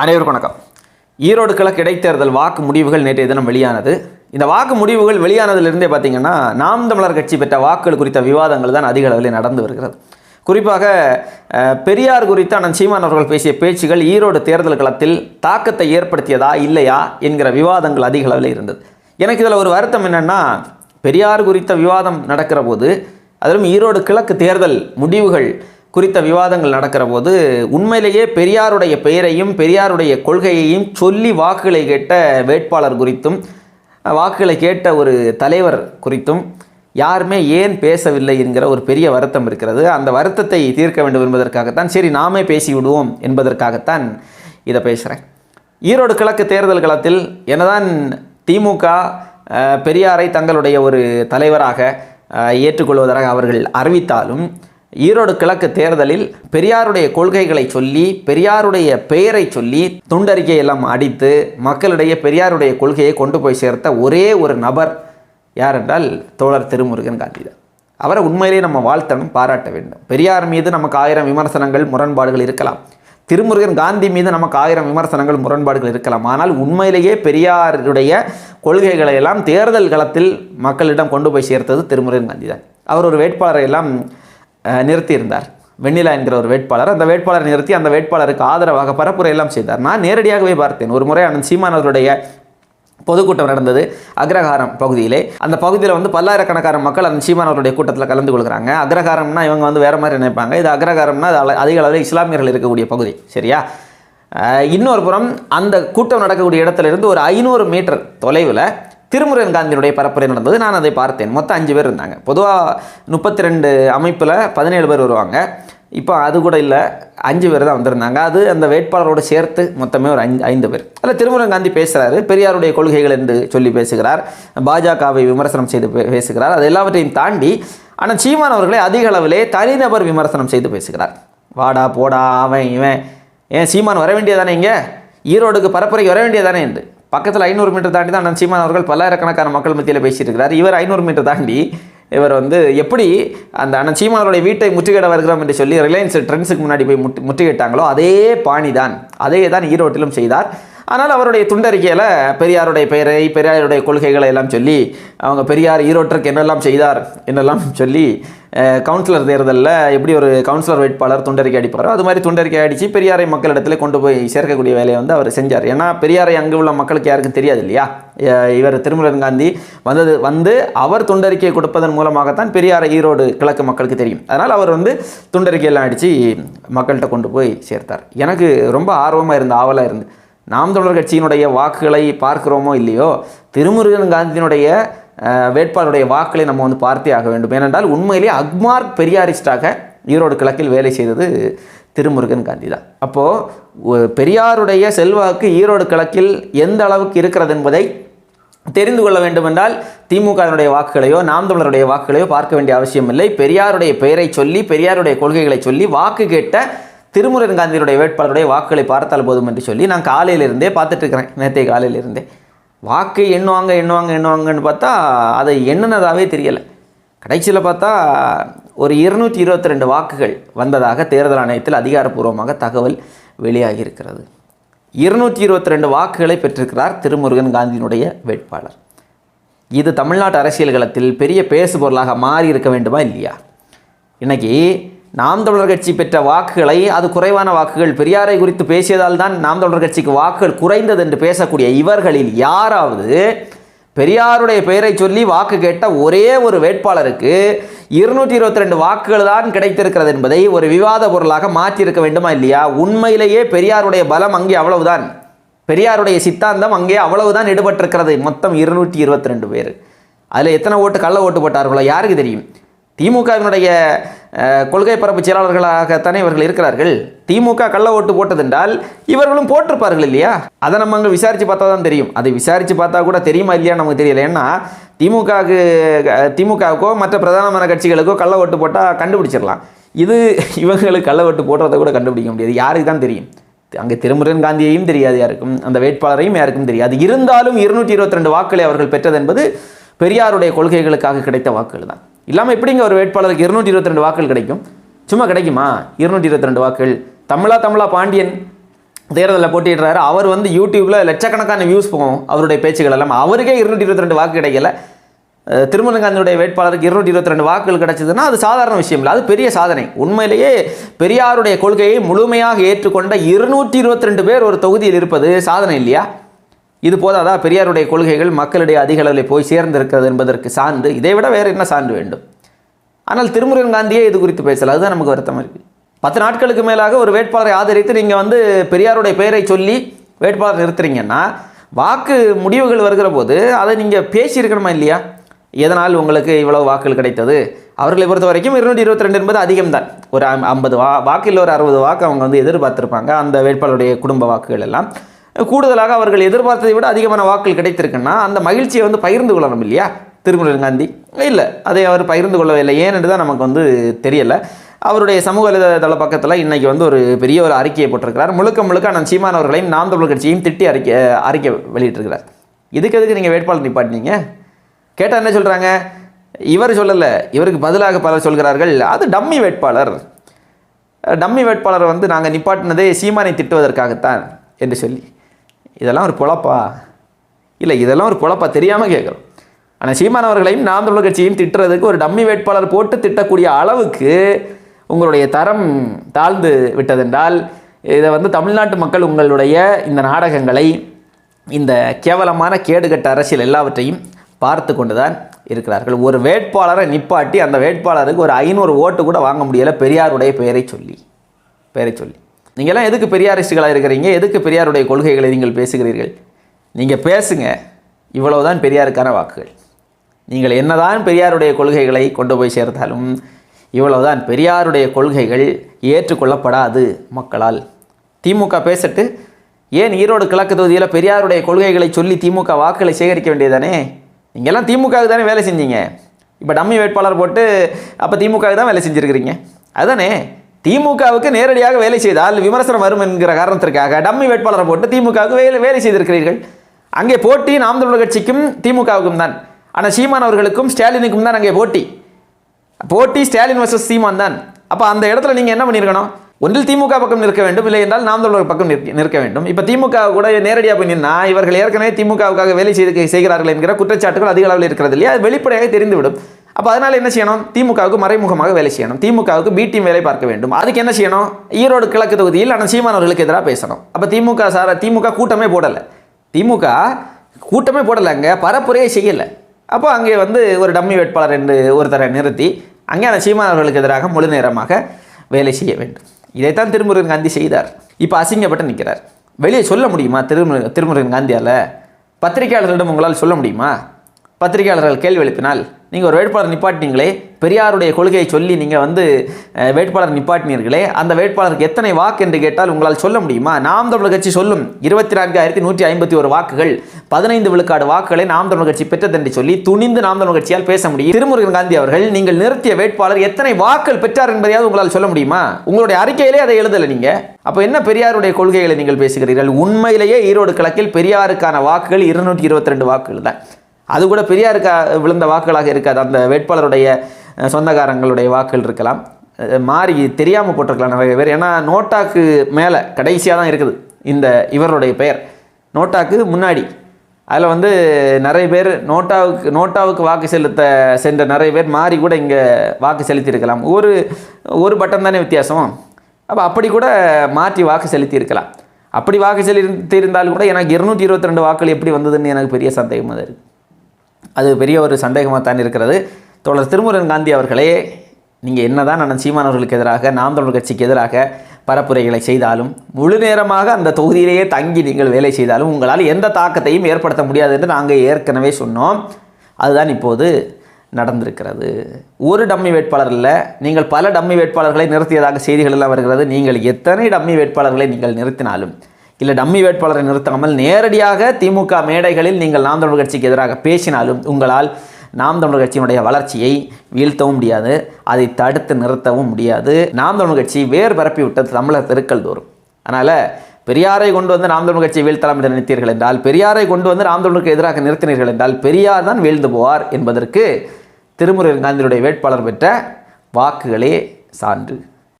அனைவருக்கும் வணக்கம். ஈரோடு கிழக்கு இடைத்தேர்தல் வாக்கு முடிவுகள் நேற்றைய தினம் வெளியானது. இந்த வாக்கு முடிவுகள் வெளியானதிலிருந்தே பார்த்தீங்கன்னா நாம் தமிழர் கட்சி பெற்ற வாக்குகள் குறித்த விவாதங்கள் தான் அதிக அளவில் நடந்து வருகிறது. குறிப்பாக பெரியார் குறித்து அண்ணன் சீமான் அவர்கள் பேசிய பேச்சுகள் ஈரோடு தேர்தல் களத்தில் தாக்கத்தை ஏற்படுத்தியதா இல்லையா என்கிற விவாதங்கள் அதிக அளவில் இருந்தது. எனக்கு இதில் ஒரு வருத்தம் என்னென்னா பெரியார் குறித்த விவாதம் நடக்கிற போது அதிலும் ஈரோடு கிழக்கு தேர்தல் முடிவுகள் குறித்த விவாதங்கள் நடக்கிற போது உண்மையிலேயே பெரியாருடைய பெயரையும் பெரியாருடைய கொள்கையையும் சொல்லி வாக்குகளை கேட்ட வேட்பாளர் குறித்தும் வாக்குகளை கேட்ட ஒரு தலைவர் குறித்தும் யாருமே ஏன் பேசவில்லை என்கிற ஒரு பெரிய வருத்தம் இருக்கிறது. அந்த வருத்தத்தை தீர்க்க வேண்டும் என்பதற்காகத்தான் சரி நாமே பேசிவிடுவோம் என்பதற்காகத்தான் இதை பேசுகிறேன் ஈரோடு கிழக்கு தேர்தல் களத்தில் என்னதான் திமுக பெரியாரை தங்களுடைய ஒரு தலைவராக ஏற்றுக்கொள்வதாக அவர்கள் அறிவித்தாலும் ஈரோடு கிழக்கு தேர்தலில் பெரியாருடைய கொள்கைகளை சொல்லி பெரியாருடைய பெயரை சொல்லி துண்டறிக்கை எல்லாம் அடித்து மக்களிடையே பெரியாருடைய கொள்கையை கொண்டு போய் சேர்த்த ஒரே ஒரு நபர் யார் என்றால் தோழர் திருமுருகன் காந்தி தான் அவரை உண்மையிலேயே நம்ம வாழ்த்தணும் பாராட்ட வேண்டும். பெரியார் மீது நமக்கு ஆயிரம் விமர்சனங்கள் முரண்பாடுகள் இருக்கலாம். திருமுருகன் காந்தி மீது நமக்கு ஆயிரம் விமர்சனங்கள் முரண்பாடுகள் இருக்கலாம். ஆனால் உண்மையிலேயே பெரியாருடைய கொள்கைகளை எல்லாம் தேர்தல் களத்தில் மக்களிடம் கொண்டு போய் சேர்த்தது திருமுருகன் காந்தி தான் அவர் ஒரு வேட்பாளரை எல்லாம் நிறுத்தியிருந்தார். வெண்ணிலா என்கிற ஒரு வேட்பாளர். அந்த வேட்பாளரை நிறுத்தி அந்த வேட்பாளருக்கு ஆதரவாக பரப்புரை எல்லாம் செய்தார். நான் நேரடியாகவே பார்த்தேன். ஒரு முறை அண்ணன் சீமான் அவருடைய பொதுக்கூட்டம் நடந்தது அக்ரஹாரம் பகுதியிலே. அந்த பகுதியில் வந்து பல்லாயிரக்கணக்கான மக்கள் அந்த சீமான் அவருடைய கூட்டத்தில் கலந்து கொள்கிறாங்க. அக்ரஹாரம்னா இவங்க வந்து வேறு மாதிரி நினைப்பாங்க. இது அக்ரஹாரம்னா அது அதிக அளவில் இஸ்லாமியர்கள் இருக்கக்கூடிய பகுதி. சரியா? இன்னொரு புறம் அந்த கூட்டம் நடக்கக்கூடிய இடத்துல இருந்து ஒரு ஐநூறு மீட்டர் தொலைவில் திருமுருகன் காந்தியினுடைய பரப்புரை நடந்தது. நான் அதை பார்த்தேன். மொத்தம் அஞ்சு பேர் இருந்தாங்க. பொதுவாக முப்பத்தி ரெண்டு அமைப்பில் பதினேழு பேர் வருவாங்க. இப்போ அது கூட இல்லை. அஞ்சு பேர் தான் வந்திருந்தாங்க. அது அந்த வேட்பாளரோடு சேர்த்து மொத்தமே ஒரு ஐந்து ஐந்து பேர். அதில் திருமுருகன் காந்தி பேசுகிறாரு பெரியாருடைய கொள்கைகள் என்று சொல்லி பேசுகிறார். பாஜகவை விமர்சனம் செய்து பேசுகிறார். அது எல்லாவற்றையும் தாண்டி ஆனால் சீமான் அவர்களை அதிக அளவிலே தனிநபர் விமர்சனம் செய்து பேசுகிறார். வாடா போடா அவன் இவன். ஏன் சீமான் வர வேண்டியதானே இங்கே? ஈரோடுக்கு பரப்புரைக்கு வர வேண்டியதானே என்று. பக்கத்தில் ஐநூறு மீட்டர் தாண்டி தான் அண்ணன் சீமான் அவர்கள் பல்லாயிரக்கணக்கான மக்கள் மத்தியில் பேசியிருக்கிறார். இவர் ஐநூறு மீட்டர் தாண்டி இவர் வந்து எப்படி அந்த அண்ணன் சீமானுடைய வீட்டை முற்றுகையிட வருகிறோம் என்று சொல்லி ரிலையன்ஸ் ட்ரெண்ட்ஸுக்கு முன்னாடி போய் முட்டு முற்றுகையிட்டாங்களோ அதே பாணி தான் அதே தான் ஈரோட்டிலும் செய்தார். ஆனால் அவருடைய துண்டறிக்கையில் பெரியாருடைய பெயரை பெரியாருடைய கொள்கைகளை எல்லாம் சொல்லி அவங்க பெரியார் ஈரோட்டிற்கு என்னெல்லாம் செய்தார் என்னெல்லாம் சொல்லி கவுன்சிலர் தேர்தலில் எப்படி ஒரு கவுன்சிலர் வேட்பாளர் துண்டறிக்கை அடிப்பாரோ அது மாதிரி துண்டறிக்கை அடித்து பெரியாரை மக்களிடத்தில் கொண்டு போய் சேர்க்கக்கூடிய வேலையை வந்து அவர் செஞ்சார். ஏன்னா பெரியாரை அங்கே உள்ள மக்களுக்கு யாருக்கும் தெரியாது இல்லையா? இவர் திருமுருகன் காந்தி வந்தது வந்து அவர் துண்டறிக்கை கொடுப்பதன் மூலமாகத்தான் பெரியாரை ஈரோடு கிழக்கு மக்களுக்கு தெரியும். அதனால் அவர் வந்து துண்டறிக்கையெல்லாம் அடித்து மக்கள்கிட்ட கொண்டு போய் சேர்த்தார். எனக்கு ரொம்ப ஆர்வமாக இருந்த ஆவலாக இருந்து நாம் தொடர் கட்சியினுடைய வாக்குகளை பார்க்கிறோமோ இல்லையோ திருமுருகன் காந்தியினுடைய வேட்பாளருடைய வாக்களை நம்ம வந்து பார்த்தே ஆக வேண்டும். ஏனென்றால் உண்மையிலேயே அக்மார்க் பெரியாரிஸ்டாக ஈரோடு கிழக்கில் வேலை செய்தது திருமுருகன் காந்தி தான் அப்போது பெரியாருடைய செல்வாக்கு ஈரோடு கிழக்கில் எந்த அளவுக்கு இருக்கிறது என்பதை தெரிந்து கொள்ள வேண்டுமென்றால் திமுகவினுடைய வாக்குகளையோ நாம் தமிழருடைய வாக்குகளையோ பார்க்க வேண்டிய அவசியம் இல்லை பெரியாருடைய பெயரை சொல்லி பெரியாருடைய கொள்கைகளை சொல்லி வாக்கு கேட்ட திருமுருகன் காந்தியுடைய வேட்பாளருடைய வாக்குகளை பார்த்தால் போதும் என்று சொல்லி நான் காலையிலிருந்தே பார்த்துட்டு இருக்கிறேன் நேற்றைய காலையிலிருந்தே. வாக்கு எண்ணுவாங்க எண்ணுவாங்க எண்ணுவாங்கன்னு பார்த்தா அதை எண்ணுனதாகவே தெரியலை. கடைசியில் பார்த்தா ஒரு இருநூற்றி இருபத்தி ரெண்டு வாக்குகள் வந்ததாக தேர்தல் ஆணையத்தில் அதிகாரப்பூர்வமாக தகவல் வெளியாகி இருக்கிறது இருநூற்றி இருபத்தி ரெண்டு வாக்குகளை பெற்றிருக்கிறார் திருமுருகன் காந்தியினுடைய வேட்பாளர். இது தமிழ்நாட்டு அரசியல் களத்தில் பெரிய பேசுபொருளாக மாறி இருக்க வேண்டுமா இல்லையா? இன்றைக்கி நாம் தமிழர் கட்சி பெற்ற வாக்குகளை அது குறைவான வாக்குகள். பெரியாரை குறித்து பேசியதால் தான் நாம் தமிழர் கட்சிக்கு வாக்குகள் குறைந்தது என்று பேசக்கூடிய இவர்களில் யாராவது பெரியாருடைய பெயரை சொல்லி வாக்கு கேட்ட ஒரே ஒரு வேட்பாளருக்கு இருநூற்றி இருபத்தி ரெண்டு வாக்குகள் தான் கிடைத்திருக்கிறது என்பதை ஒரு விவாத பொருளாக மாற்றியிருக்க வேண்டுமா இல்லையா? உண்மையிலேயே பெரியாருடைய பலம் அங்கே அவ்வளவுதான். பெரியாருடைய சித்தாந்தம் அங்கே அவ்வளவுதான் ஈடுபட்டிருக்கிறது. மொத்தம் இருநூற்றி இருபத்தி ரெண்டு பேர். அதில் எத்தனை ஓட்டு கள்ள ஓட்டு போட்டார்களோ யாருக்கு தெரியும்? திமுகவினுடைய கொள்கை பரப்பு செயலாளர்களாகத்தானே இவர்கள் இருக்கிறார்கள்? திமுக கள்ள ஓட்டு போட்டதென்றால் இவர்களும் போட்டிருப்பார்கள் இல்லையா? அதை நம்ம அங்கே விசாரித்து பார்த்தா தான் தெரியும். அதை விசாரித்து பார்த்தா கூட தெரியுமா இல்லையா நமக்கு தெரியல. ஏன்னா திமுகவுக்கு திமுகவுக்கோ மற்ற பிரதானமான கட்சிகளுக்கோ கள்ள ஓட்டு போட்டால் கண்டுபிடிச்சிடலாம். இது இவங்களுக்கு கள்ள ஓட்டு போடுறதை கூட கண்டுபிடிக்க முடியாது. யாருக்கு தான் தெரியும்? அங்கே திருமுருகன் காந்தியையும் தெரியாது யாருக்கும். அந்த வேட்பாளரையும் யாருக்கும் தெரியாது. இருந்தாலும் இருநூற்றி இருபத்தி ரெண்டு வாக்குகளை அவர்கள் பெற்றது என்பது பெரியாருடைய கொள்கைகளுக்காக கிடைத்த வாக்குகள் தான். இல்லாமல் எப்படிங்க ஒரு வேட்பாளருக்கு இருநூற்றி இருபத்தி ரெண்டு வாக்குகள் கிடைக்கும்? சும்மா கிடைக்குமா? இருநூற்றி இருபத்தி ரெண்டு வாக்குகள். தமிழா தமிழா பாண்டியன் தேர்தலில் போட்டிடுறாரு அவர் வந்து யூடியூப்பில் லட்சக்கணக்கான வியூஸ் போகும் அவருடைய பேச்சுகள் எல்லாம். அவருக்கே இருநூற்றி இருபத்தி ரெண்டு வாக்கு கிடைக்கல. திருமணகாந்தியுடைய திருமண காந்தியுடைய வேட்பாளருக்கு இருநூற்றி இருபத்தி ரெண்டு வாக்குகள் கிடைச்சதுன்னா அது சாதாரண விஷயம் இல்லை. அது பெரிய சாதனை. உண்மையிலேயே பெரியாருடைய கொள்கையை முழுமையாக ஏற்றுக்கொண்ட இருநூற்றி இருபத்தி ரெண்டு பேர் ஒரு தொகுதியில் இருப்பது சாதனை இல்லையா? இது போதாதா? பெரியாருடைய கொள்கைகள் மக்களிடையே அதிக அளவில் போய் சேர்ந்திருக்கிறது என்பதற்கு சான்று. இதை விட வேறு என்ன சான்று வேண்டும்? ஆனால் திருமுருகன் காந்தியே இது குறித்து பேசல. அதுதான் நமக்கு வருத்தமாக இருக்குது பத்து நாட்களுக்கு மேலாக ஒரு வேட்பாளரை ஆதரித்து நீங்கள் வந்து பெரியாருடைய பெயரை சொல்லி வேட்பாளர் நிறுத்துறீங்கன்னா வாக்கு முடிவுகள் வருகிற போது அதை நீங்கள் பேசியிருக்கணுமா இல்லையா? எதனால் உங்களுக்கு இவ்வளவு வாக்குகள் கிடைத்தது? அவர்களை பொறுத்த வரைக்கும் இருநூற்றி இருபத்தி ரெண்டு என்பது அதிகம்தான். ஒரு ஐம்பது வா வாக்கில் ஒரு அறுபது வாக்கு அவங்க வந்து எதிர்பார்த்திருப்பாங்க. அந்த வேட்பாளருடைய குடும்ப வாக்குகள் எல்லாம். கூடுதலாக அவர்கள் எதிர்பார்த்ததை விட அதிகமான வாக்குகள் கிடைத்திருக்குன்னா அந்த மகிழ்ச்சியை வந்து பகிர்ந்து கொள்ளணும் இல்லையா? திருமுருகன் காந்தி. இல்லை அதை அவர் பகிர்ந்து கொள்ளவில்லை ஏன்னு தான் நமக்கு வந்து தெரியலை. அவருடைய சமூக வலைதள பக்கத்தில் இன்றைக்கி வந்து ஒரு பெரிய ஒரு அறிக்கையை போட்டிருக்கிறார். முழுக்க முழுக்க அண்ணன் சீமான் அவர்களையும் நாம் தமிழ் கட்சியையும் திட்டி அறிக்கை அறிக்கை வெளியிட்டிருக்கிறார். இதுக்கு எதுக்கு நீங்கள் வேட்பாளர் நிப்பாட்டினீங்க? கேட்டால் என்ன சொல்கிறாங்க இவர் சொல்லலை இவருக்கு பதிலாக பலர் சொல்கிறார்கள். அது டம்மி வேட்பாளர். டம்மி வேட்பாளரை வந்து நாங்கள் நிப்பாட்டினதே சீமானை திட்டுவதற்காகத்தான் என்று சொல்லி. இதெல்லாம் ஒரு பொழப்பா இல்லை இதெல்லாம் ஒரு பொழப்பா தெரியாமல் கேட்குறோம். ஆனால் சீமான் அவர்களையும் நாம் தமிழர் கட்சியையும் திட்டுறதுக்கு ஒரு டம்மி வேட்பாளர் போட்டு திட்டக்கூடிய அளவுக்கு உங்களுடைய தரம் தாழ்ந்து விட்டதென்றால் இதை வந்து தமிழ்நாட்டு மக்கள் உங்களுடைய இந்த நாடகங்களை இந்த கேவலமான கேடுகட்ட அரசியல் எல்லாவற்றையும் பார்த்து கொண்டுதான் இருக்கிறார்கள். ஒரு வேட்பாளரை நிப்பாட்டி அந்த வேட்பாளருக்கு ஒரு ஐநூறு ஓட்டு கூட வாங்க முடியலை பெரியாருடைய பெயரை சொல்லி பெயரை சொல்லி. நீங்கள்லாம் எதுக்கு பெரியாரிஸ்டுகளாக இருக்கிறீங்க? எதுக்கு பெரியாருடைய கொள்கைகளை நீங்கள் பேசுகிறீர்கள்? நீங்கள் பேசுங்க. இவ்வளவுதான் பெரியாருக்கான வாக்குகள். நீங்கள் என்னதான் பெரியாருடைய கொள்கைகளை கொண்டு போய் சேர்த்தாலும் இவ்வளவுதான் பெரியாருடைய கொள்கைகள் ஏற்றுக்கொள்ளப்படாது மக்களால். திமுக பேசட்டு ஏன் ஈரோடு கிழக்கு தொகுதியில் பெரியாருடைய கொள்கைகளை சொல்லி திமுக வாக்குகளை சேகரிக்க வேண்டியதானே நீங்கள்லாம் திமுகவுக்கு தானே வேலை செஞ்சீங்க. இப்போ டம்மி வேட்பாளர் போட்டு அப்போ திமுகவுக்கு தான் வேலை செஞ்சுருக்கிறீங்க. அதுதானே திமுகவுக்கு நேரடியாக வேலை செய்தால் விமர்சனம் வரும் என்கிற காரணத்திற்காக டம்மி வேட்பாளரை போட்டு திமுகவுக்கு வேலை வேலை செய்திருக்கிறீர்கள். அங்கே போட்டி நாம் தமிழர் கட்சிக்கும் திமுகவுக்கும் தான். ஆனால் சீமான் அவர்களுக்கும் ஸ்டாலினுக்கும் தான் அங்கே போட்டி. போட்டி ஸ்டாலின் வர்சஸ் சீமான் தான். அப்போ அந்த இடத்துல நீங்கள் என்ன பண்ணியிருக்கணும்? ஒன்றில் திமுக பக்கம் நிற்க வேண்டும் இல்லை என்றால் நாம் தமிழர் பக்கம் நிற்க நிற்க வேண்டும். இப்போ திமுக கூட நேரடியாக போய் நின்னா இவர்கள் ஏற்கனவே திமுகவுக்காக வேலை செய்து செய்கிறார்கள் என்கிற குற்றச்சாட்டுகள் அதிக அளவில் இருக்கிறது இல்லையா? அது வெளிப்படையாக தெரிந்துவிடும். அப்போ அதனால் என்ன செய்யணும்? திமுகவுக்கு மறைமுகமாக வேலை செய்யணும். திமுகவுக்கு பி டீம் வேலை பார்க்க வேண்டும். அதுக்கு என்ன செய்யணும்? ஈரோடு கிழக்கு தொகுதியில் ஆனால் சீமான் அவர்களுக்கு எதிராக பேசணும். அப்போ திமுக சார திமுக கூட்டமே போடலை. திமுக கூட்டமே போடலை அங்கே பரப்புரையே செய்யலை. அப்போ அங்கே வந்து ஒரு டம்மி வேட்பாளர் என்று ஒருத்தரை நிறுத்தி அங்கே அந்த சீமான் அவர்களுக்கு எதிராக முழு நேரமாக வேலை செய்ய வேண்டும். இதைத்தான் திருமுருகன் காந்தி செய்தார். இப்போ அசிங்கப்பட்டு நிற்கிறார் வெளியே சொல்ல முடியுமா திருமுரு திருமுருகன் காந்தியால்? பத்திரிகையாளர்களிடம் உங்களால் சொல்ல முடியுமா? பத்திரிகையாளர்கள் கேள்வி எழுப்பினால் நீங்கள் ஒரு வேட்பாளர் நிப்பாட்டினீங்களே பெரியாருடைய கொள்கையை சொல்லி நீங்கள் வந்து வேட்பாளர் நிப்பாட்டினீர்களே அந்த வேட்பாளருக்கு எத்தனை வாக்கு என்று கேட்டால் உங்களால் சொல்ல முடியுமா? நாம் தமிழர் கட்சி சொல்லும் இருபத்தி நான்காயிரத்தி நூற்றி ஐம்பத்தி ஒரு வாக்குகள் பதினைந்து விழுக்காடு வாக்குகளை நாம் தமிழர் கட்சி பெற்றதென்று சொல்லி துணிந்து நாம் தமிழர் கட்சியால் பேச முடியும். திருமுருகன் காந்தி அவர்கள் நீங்கள் நிறுத்திய வேட்பாளர் எத்தனை வாக்குகள் பெற்றார் என்பதையாவது உங்களால் சொல்ல முடியுமா? உங்களுடைய அறிக்கையிலே அதை எழுதலை நீங்கள் அப்போ என்ன பெரியாருடைய கொள்கைகளை நீங்கள் பேசுகிறீர்கள்? உண்மையிலேயே ஈரோடு கிழக்கில் பெரியாருக்கான வாக்குகள் இருநூற்றி இருபத்தி ரெண்டு வாக்குகள் தான். அது கூட பெரியாருக்கு விழுந்த வாக்குகளாக இருக்காது. அந்த வேட்பாளருடைய சொந்தக்காரங்களுடைய வாக்குகள் இருக்கலாம். மாறி தெரியாமல் போட்டிருக்கலாம் நிறைய பேர். ஏன்னா நோட்டாக்கு மேலே கடைசியாக தான் இருக்குது இந்த இவருடைய பெயர். நோட்டாக்கு முன்னாடி. அதில் வந்து நிறைய பேர் நோட்டாவுக்கு நோட்டாவுக்கு வாக்கு செலுத்த சென்ற நிறைய பேர் மாறி கூட இங்கே வாக்கு செலுத்தியிருக்கலாம். ஒரு ஒரு பட்டன் தானே வித்தியாசம். அப்போ அப்படி கூட மாற்றி வாக்கு செலுத்தியிருக்கலாம். அப்படி வாக்கு செலுத்தி இருந்தாலும் கூட எனக்கு இருநூற்றி இருபத்தி ரெண்டு வாக்குகள் எப்படி வந்ததுன்னு எனக்கு பெரிய சந்தேகமாக தான் இருக்குது அது பெரிய ஒரு சந்தேகமாக தான் இருக்கிறது. தோழர் திருமுருகன் காந்தி அவர்களே நீங்கள் என்னதான் அண்ணன் சீமானவர்களுக்கு எதிராக நாம் தமிழ் கட்சிக்கு எதிராக பரப்புரைகளை செய்தாலும் முழு நேரமாக அந்த தொகுதியிலேயே தங்கி நீங்கள் வேலை செய்தாலும் உங்களால் எந்த தாக்கத்தையும் ஏற்படுத்த முடியாது என்று நாங்கள் ஏற்கனவே சொன்னோம். அதுதான் இப்போது நடந்திருக்கிறது. ஒரு டம்மி வேட்பாளர் இல்லை நீங்கள் பல டம்மி வேட்பாளர்களை நிறுத்தியதாக செய்திகள் எல்லாம் வருகிறது. நீங்கள் எத்தனை டம்மி வேட்பாளர்களை நீங்கள் நிறுத்தினாலும் இல்லை டம்மி வேட்பாளரை நிறுத்தாமல் நேரடியாக திமுக மேடைகளில் நீங்கள் நாம் தமிழர் கட்சிக்கு எதிராக பேசினாலும் உங்களால் நாம் தமிழர் கட்சியினுடைய வளர்ச்சியை வீழ்த்தவும் முடியாது அதை தடுத்து நிறுத்தவும் முடியாது. நாம் தமிழர் கட்சி வேர் பரப்பி விட்டது தமிழர் தெருக்கள் தோறும். அதனால் பெரியாரை கொண்டு வந்து நாம் தமிழர் கட்சியை வீழ்த்தலாம் என்று நினைத்தீர்கள் என்றால் பெரியாரை கொண்டு வந்து நாம் தமிழருக்கு எதிராக நிறுத்தினீர்கள் என்றால் பெரியார் தான் வீழ்ந்து போவார் என்பதற்கு திருமுருகன் காந்தியுடைய வேட்பாளர் பெற்ற வாக்குகளே சான்று.